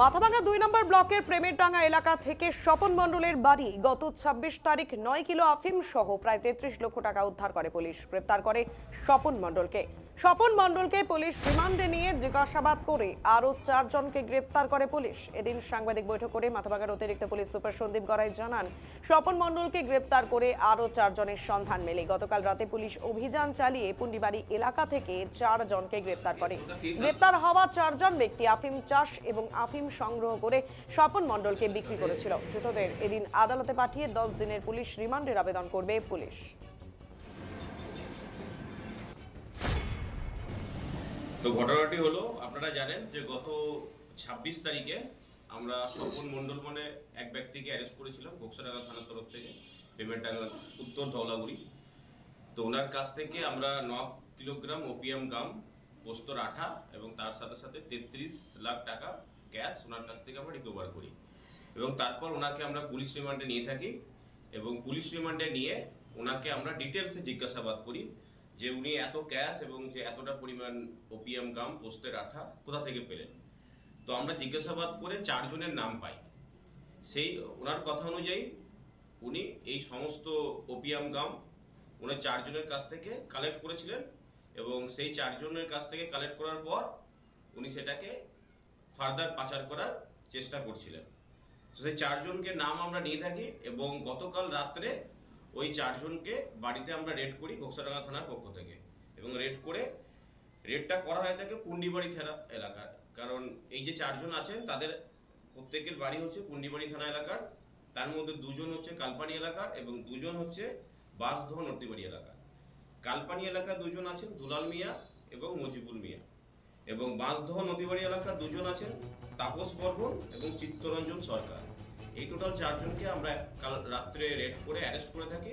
মাথাভাঙা দুই নম্বর ব্লকের প্রেমেরডাঙ্গা এলাকা থেকে স্বপন মণ্ডলের বাড়ি গত ২৬ তারিখ নয় কিলো আফিম সহ প্রায় তেত্রিশ লক্ষ টাকা উদ্ধার করে পুলিশ। গ্রেপ্তার করে স্বপন মণ্ডলকে। স্বপন মণ্ডলকে পুলিশ রিমান্ডে নিয়ে জিজ্ঞাসাবাদ করে আরও চারজনকে গ্রেপ্তার করে পুলিশ। এদিন সাংবাদিক বৈঠক করে মাথাভাঙার অতিরিক্ত পুলিশ সুপার সন্দীপ গড়াই জানান, স্বপন মণ্ডলকে গ্রেপ্তার করে আরও চারজনের সন্ধান মেলে। গতকাল রাতে পুলিশ অভিযান চালিয়ে পুন্ডিবাড়ি এলাকা থেকে চারজনকে গ্রেপ্তার করে। গ্রেপ্তার হওয়া চারজন ব্যক্তি আফিম চাষ এবং আফিম সংগ্রহ করে স্বপন মণ্ডলকে বিক্রি করেছিল। ধৃতদের এদিন আদালতে পাঠিয়ে দশ দিনের পুলিশ রিমান্ডের আবেদন করবে পুলিশ। তো ঘটনাটি হলো, আপনারা জানেন যে গত ছাব্বিশ তারিখে আমরা স্বপন মণ্ডল মানে এক ব্যক্তিকে অ্যারেস্ট করেছিলাম ঘোকসাডাঙ্গা থানার তরফ থেকে পেমেন্টডাঙ্গা উত্তর ধওলাগুড়ি। তো ওনার কাছ থেকে আমরা ন কিলোগ্রাম ওপিয়াম গাম পোস্তর আঠা এবং তার সাথে সাথে তেত্রিশ লাখ টাকা ক্যাশ ওনার কাছ থেকে আমরা রিকভার করি। এবং তারপর ওনাকে আমরা পুলিশ রিমান্ডে নিয়ে থাকি এবং পুলিশ রিমান্ডে নিয়ে ওনাকে আমরা ডিটেলসে জিজ্ঞাসাবাদ করি যে উনি এত ক্যাশ এবং যে এতটা পরিমাণ ওপিয়াম গাম পোস্তের আঠা কোথা থেকে পেলেন? তো আমরা জিজ্ঞাসাবাদ করে চারজনের নাম পাই। সেই ওনার কথা অনুযায়ী উনি এই সমস্ত ওপিয়াম গাম উনি চারজনের কাছ থেকে কালেক্ট করেছিলেন এবং সেই চারজনের কাছ থেকে কালেক্ট করার পর উনি সেটাকে ফার্দার পাচার করার চেষ্টা করছিলেন। সেই চারজনকে নাম আমরা নিয়ে থাকি এবং গতকাল রাত্রে ওই চারজনকে বাড়িতে আমরা রেড করি ঘোকসাডাঙ্গা থানার পক্ষ থেকে। এবং রেড করে রেডটা করা হয়ে থাকে পুন্ডিবাড়ি থানা এলাকার। কারণ এই যে চারজন আছেন, তাদের প্রত্যেকের বাড়ি হচ্ছে পুন্ডিবাড়ি থানা এলাকার। তার মধ্যে দুজন হচ্ছে কালপানি এলাকার এবং দুজন হচ্ছে বাসদহ নর্তিবাড়ি এলাকার। কালপানি এলাকার দুজন আছেন দুলাল মিয়া এবং মজিবুল মিয়া। এবং বাঁশদহ নদীবাড়ি এলাকার দুজন আছেন তাপস বর্মন এবং চিত্তরঞ্জন সরকার। এই টোটাল চারজনকে আমরা কাল রাত্রে রেড করে অ্যারেস্ট করে থাকি।